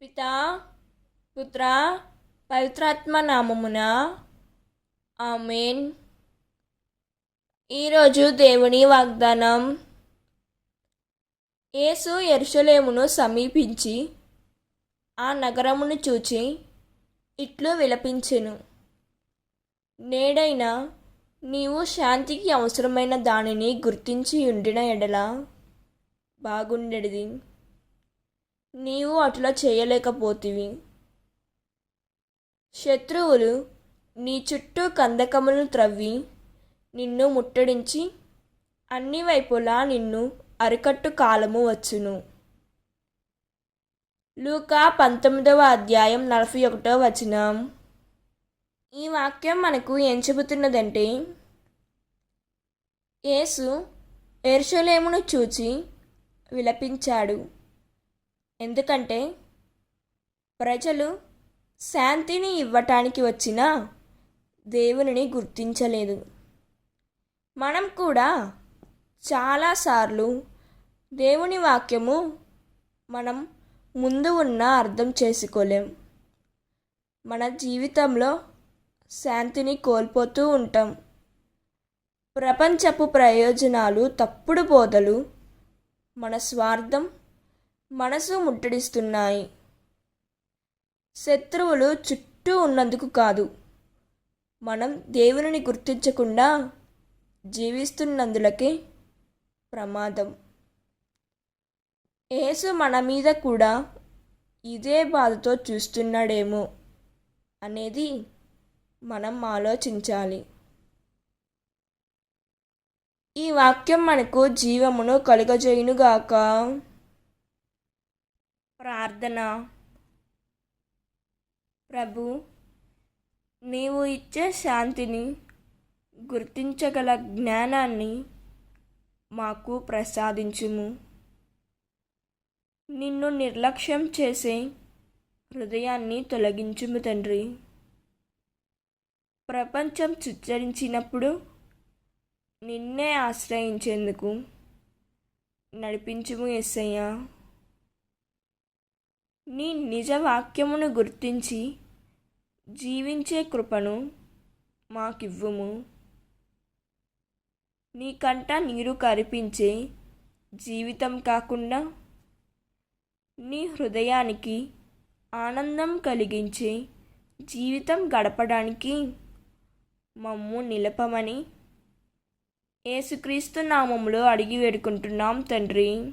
పితా పుత్ర పవిత్రాత్మ నామమున. ఆమెన్. ఈరోజు దేవుని వాగ్దానం. యేసు ఎరుషలేమును సమీపించి ఆ నగరమును చూచి ఇట్లు విలపించెను. నేడైనా నీవు శాంతికి అవసరమైన దానిని గుర్తించి ఉండిన ఎడల బాగుండెడిది. నీవు అట్లా చేయలేకపోతివి. శత్రువులు నీ చుట్టూ కందకములను త్రవ్వి నిన్ను ముట్టడించి అన్ని వైపులా నిన్ను అరికట్టు కాలము వచ్చును. లూకా పంతొమ్మిదవ అధ్యాయం నలభై ఒకటో వచనం. ఈ వాక్యం మనకు ఏం చెబుతున్నదంటే యేసు ఎరుషలేమును చూచి విలపించాడు. ఎందుకంటే ప్రజలు శాంతిని ఇవ్వటానికి వచ్చిన దేవునిని గుర్తించలేదు. మనం కూడా చాలాసార్లు దేవుని వాక్యము మనం ముందు ఉన్న అర్థం చేసుకోలేం. మన జీవితంలో శాంతిని కోల్పోతూ ఉంటాం. ప్రపంచపు ప్రయోజనాలు తప్పుడు బోధలు మన స్వార్థం మనసు ముట్టడిస్తున్నాయి. శత్రువులు చుట్టూ ఉన్నందుకు కాదు. మనం దేవునిని గుర్తించకుండా జీవిస్తున్నందులకే ప్రమాదం. యేసు మన మీద కూడా ఇదే బాధతో చూస్తున్నాడేమో అనేది మనం ఆలోచించాలి. ఈ వాక్యం మనకు జీవమును కలుగజేయునుగాక. ప్రార్థన. ప్రభు నీవు ఇచ్చే శాంతిని గుర్తించగల జ్ఞానాన్ని మాకు ప్రసాదించుము. నిన్ను నిర్లక్ష్యం చేసే హృదయాన్ని తొలగించుము తండ్రి. ప్రపంచం చిచ్చరించినప్పుడు నిన్నే ఆశ్రయించేందుకు నడిపించుము ఎస్సయ్యా నీ నిజ వాక్యమును గుర్తించి జీవించే కృపను మాకివ్వుము. నీ కంట నీరు కరిపించే జీవితం కాకుండా నీ హృదయానికి ఆనందం కలిగించే జీవితం గడపడానికి మమ్ము నిలపమని యేసుక్రీస్తు నామములో అడిగి వేడుకుంటున్నాం తండ్రి.